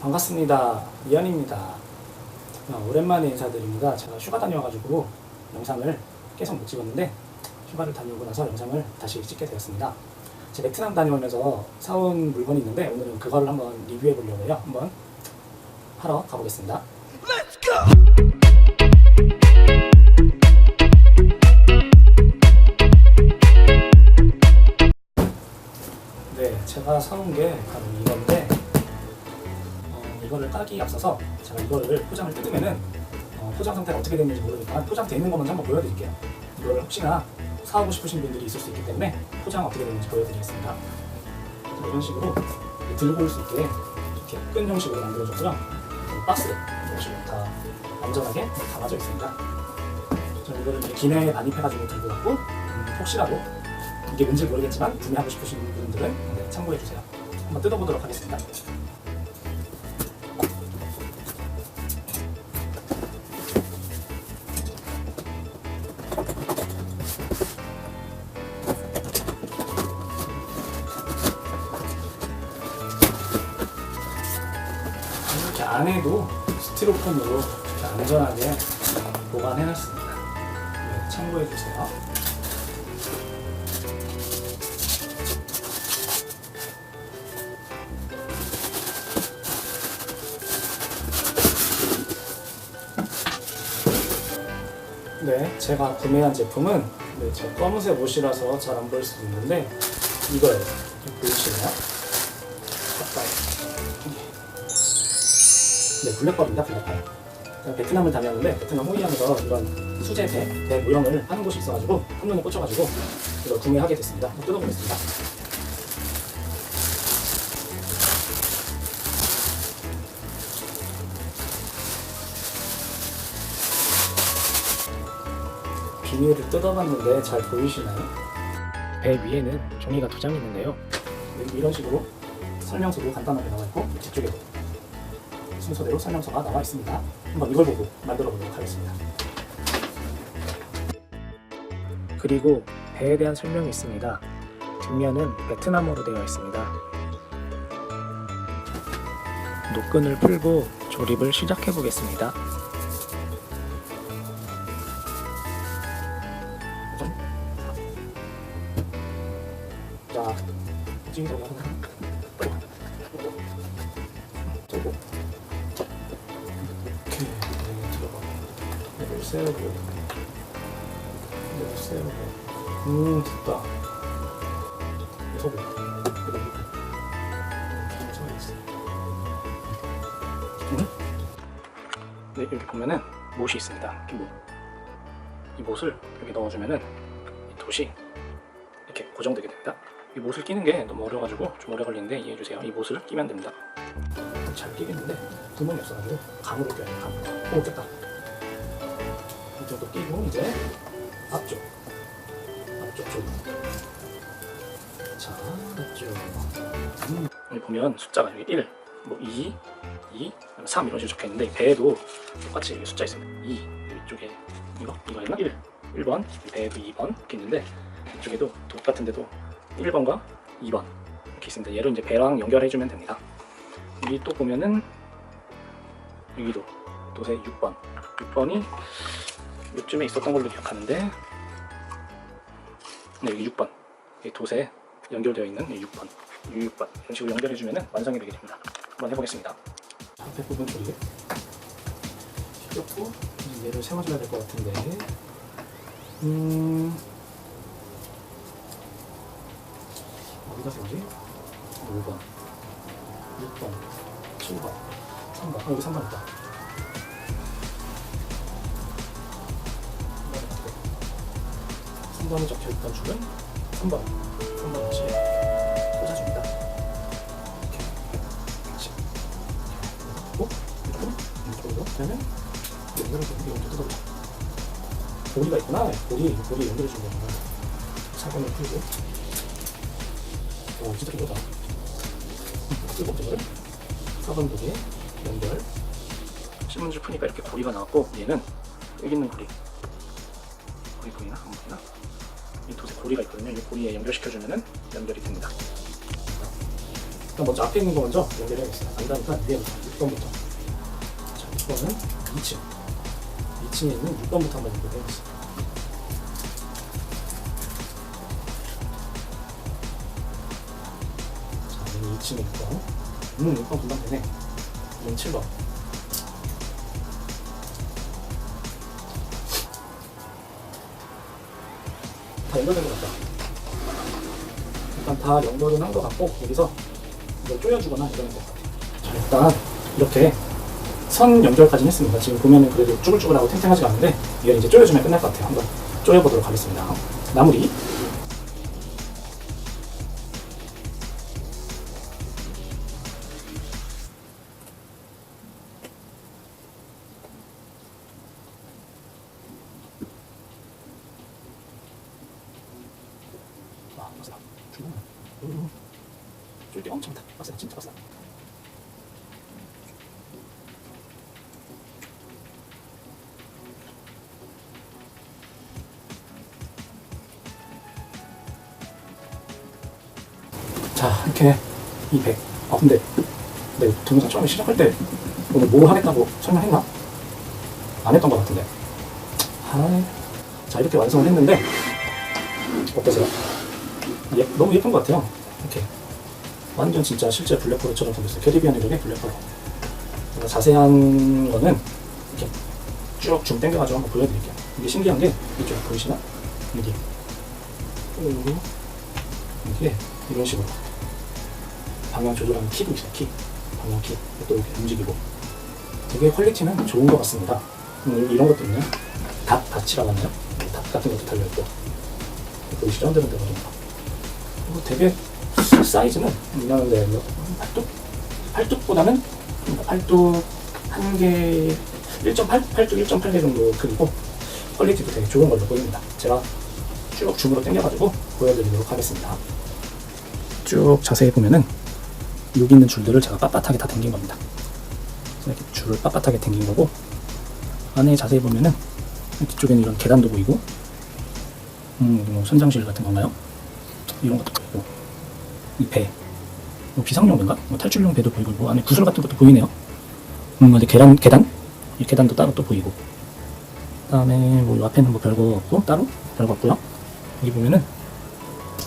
반갑습니다. 이현입니다. 어, 오랜만에 인사드립니다. 제가 휴가 다녀와가지고 영상을 계속 못 찍었는데 휴가를 다녀오고 나서 영상을 다시 찍게 되었습니다. 제 베트남 다녀오면서 사온 물건이 있는데 오늘은 그거를 한번 리뷰해 보려고 해요. 한번 하러 가보겠습니다. 네, 제가 사온 게 바로 이건데 어, 이거를 까기 앞서서 제가 이거를 포장을 뜯으면은 어, 포장 상태가 어떻게 됐는지 모르니까 포장돼 있는 것만 한번 보여드릴게요. 이거를 혹시나 사오고 싶으신 분들이 있을 수 있기 때문에 포장 어떻게 됐는지 보여드리겠습니다. 이런 식으로 들고 올 수 있게 이렇게 끈 형식으로 만들어줬고요. 박스 식으로 다 안전하게 담아져 있습니다. 저는 이거를 기내에 반입해가지고 들고 왔고 음, 혹시라도 이게 뭔지 모르겠지만 구매하고 싶으신 분들은 네, 참고해 주세요. 한번 뜯어보도록 하겠습니다. 안에도 스티로폼으로 안전하게 보관해 놨습니다. 네, 참고해 주세요. 네, 제가 구매한 제품은 네, 제 검은색 옷이라서 잘 안 보일 수도 있는데 이거예요. 이거 보이시나요? 네, 블랙펄입니다, 블랙펄. 제가 베트남을 다녔는데 베트남 호이안에서 이런 수제 배, 배 모형을 하는 곳이 있어가지고 한 눈에 꽂혀가지고 이걸 구매하게 됐습니다. 한번 뜯어보겠습니다. 비닐을 뜯어봤는데 잘 보이시나요? 배 위에는 종이가 두 장 있는데요. 이런 식으로 설명서도 간단하게 나와 있고 뒤쪽에도 순서대로 설명서가 나와 있습니다. 한번 이걸 보고 만들어 보도록 하겠습니다. 그리고 배에 대한 설명이 있습니다. 뒷면은 베트남어로 되어 있습니다. 노끈을 풀고 조립을 시작해 보겠습니다. 자, 찍어 세우고, 이걸 세우고. 음, 됐다. 저거. 네, 여기 보면은 못이 있습니다. 이렇게 못. 이 못을 여기 넣어주면은 이 돛이 이렇게 고정되게 됩니다. 이 못을 끼는 게 너무 어려가지고 좀 오래 걸리는데 이해해주세요. 이 못을 끼면 됩니다. 잘 끼겠는데 구멍이 없어가지고 감으로 껴요. 감. 오 됐다. 이쪽도 끼고 이제 앞쪽, 앞쪽 쪽. 자, 앞쪽. 음. 여기 보면 숫자가 여기 1, 뭐 2, 2, 3 이런 식으로 적혀 있는데 이 배에도 똑같이 여기 숫자 있습니다. 2 이쪽에 이거 이거였나? 1, 1번 이 배에도 2번 이렇게 있는데 이쪽에도 똑같은 데도 1번과 2번 이렇게 있습니다. 얘를 이제 배랑 연결해주면 됩니다. 여기 또 보면은 여기도 도세 6번 6번이 요쯤에 있었던 걸로 기억하는데. 네 여기 6번. 이 도세 연결되어 있는 이 6번. 이 6번. 이런 식으로 연결해주면 완성이 되게 됩니다. 한번 해보겠습니다. 앞에 부분 휘겼고 이제 얘를 세워줘야 될 것 같은데. 음. 어디다 세우지? 5번. 6번. 7번. 3번. 어, 여기 3번 있다 3번에 적혀있던 줄은 3번 3번 다시 꽂아줍니다. 이렇게. 다시 이렇게 이렇게 이쪽으로? 연결해서 이렇게 먼저 뜯어보자. 고리가 있구나. 고리 고리 연결해주는 거구나 4번을 풀고. 오 진짜 이거다. 뜨거 이거를? 4번 두개 연결. 신문지를 푸니까 이렇게 고리가 나왔고 얘는 여기 있는 고리. 고리 보이나? 안 보이나? 이 돛에 고리가 있거든요 이 고리에 연결시켜주면 연결이 됩니다 일단 먼저 앞에 있는 거 먼저 연결해야겠습니다. 간단하니까 위에부터 6번부터. 자, 6번은 2층. 2층에 있는 6번부터 한번 연결해보겠습니다. 자, 여기 2층에 6번. 음, 6번 금방 되네. 이건 7번. 다 연결된 것 같다. 일단 다 연결은 한 것 같고 여기서 이걸 조여주거나 이러는 것 같아요. 자, 일단 이렇게 선 연결까지는 했습니다. 지금 보면은 그래도 쭈글쭈글하고 탱탱하지가 않은데 이게 이제 조여주면 끝날 것 같아요. 한번 조여보도록 하겠습니다. 마무리. 쫄때 엄청 다 빡세다. 진짜 빡세다. 자, 이렇게 이 100. 아, 근데 내 동영상 처음에 시작할 때 오늘 뭐 하겠다고 설명했나? 안 했던 것 같은데. 아, 자, 이렇게 완성을 했는데 어떠세요? 예, 너무 예쁜 것 같아요. 이렇게 완전 진짜 실제 블랙홀처럼 생겼어요. 캐리비안 이름의 블랙홀. 자세한 거는 이렇게 쭉줌 당겨가지고 한번 보여드릴게요. 이게 신기한 게 이쪽 보이시나? 여기 그리고 이게 이런 식으로 방향 조절하는 키도 있어요. 키 방향 키. 또 이렇게 움직이고 되게 퀄리티는 좋은 것 같습니다. 음, 이런 것도 있네요. 닷, 닷이라고 하나요? 닷 같은 것도 달려있고 보이시죠? 흔들흔들거리는 거. 그리고 되게 사이즈는 미안한데 뭐 팔뚝? 팔뚝보다는 팔뚝 한 개, 1.8, 팔뚝 1.8개 정도 크기고 퀄리티도 되게 좋은 걸로 보입니다. 제가 쭉 줌으로 당겨가지고 보여드리도록 하겠습니다. 쭉 자세히 보면은 여기 있는 줄들을 제가 빳빳하게 다 당긴 겁니다. 이렇게 줄을 빳빳하게 당긴 거고 안에 자세히 보면은 뒤쪽에는 이런 계단도 보이고 음, 뭐 선장실 같은 건가요? 이런 것도 배, 뭐 비상용 배인가? 뭐 탈출용 배도 보이고 뭐 안에 구슬 같은 것도 보이네요. 음, 근데 계단 계단 이 계단도 따로 또 보이고 그 다음에 뭐이 앞에는 뭐 별거 없고 따로 별거 없고요. 여기 보면은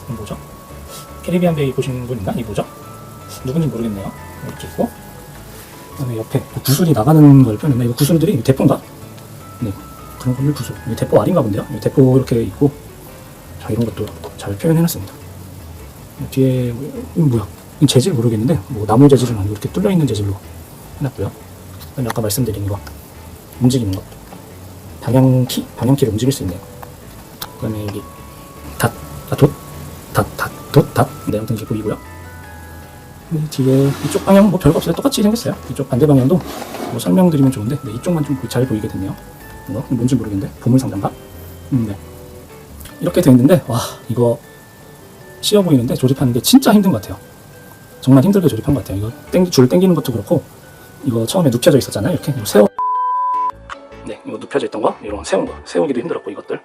뭐죠? 캐리비안 베이 보신 분 있나? 이 뭐죠? 누군지 모르겠네요. 이렇게 있고 그 다음에 옆에 뭐 구슬이 나가는 걸 표현했나? 이거 구슬들이 대포인가? 네 그런 걸로 구슬. 대포 알인가 본데요. 대포 이렇게 있고 자 이런 것도 잘 표현해놨습니다. 뒤에 뭐, 뭐야? 이 재질 모르겠는데 뭐 나무 재질은 아니고 이렇게 뚫려 있는 재질로 해놨고요. 그다음에 아까 말씀드린 거 움직이는 거 방향 키 방향 키를 움직일 수 있네요. 그다음에 여기 닷, 아, 돛, 닷, 닷, 돛, 닷. 네, 아무튼 이렇게 보이고요. 이 뒤에 이쪽 방향 뭐 별거 없어요. 똑같이 생겼어요. 이쪽 반대 방향도 뭐 설명드리면 좋은데 네, 이쪽만 좀 잘 보이게 됐네요. 이거 뭔지 모르겠는데 보물 상자인가? 음, 네. 이렇게 돼 있는데 와 이거 쉬워 보이는데 조립하는 게 진짜 힘든 것 같아요. 정말 힘들게 조립한 것 같아요. 이거 땡, 줄 당기는 것도 그렇고 이거 처음에 눕혀져 있었잖아요. 이렇게 세워. 네, 이거 눕혀져 있던 거 이런 세운 거 세우기도 힘들었고 이것들.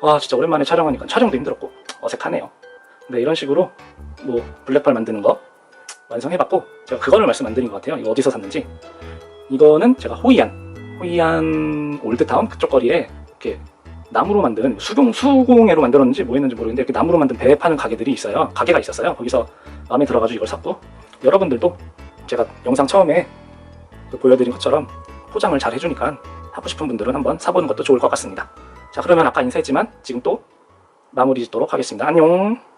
와 진짜 오랜만에 촬영하니까 촬영도 힘들었고 어색하네요. 근데 이런 식으로 뭐 블랙펄 만드는 거 완성해봤고 제가 그거를 말씀 안 드린 것 같아요. 이거 어디서 샀는지. 이거는 제가 호이안 호이안 올드타운 그쪽 거리에 이렇게 나무로 만든 수공 수공예로 만들었는지 뭐 했는지 모르겠는데 이렇게 나무로 만든 배 파는 가게들이 있어요. 가게가 있었어요. 거기서 마음에 들어가지고 이걸 샀고 여러분들도 제가 영상 처음에 그 보여드린 것처럼 포장을 잘 해주니까 하고 싶은 분들은 한번 사보는 것도 좋을 것 같습니다. 자 그러면 아까 인사했지만 지금 또 마무리 짓도록 하겠습니다. 안녕.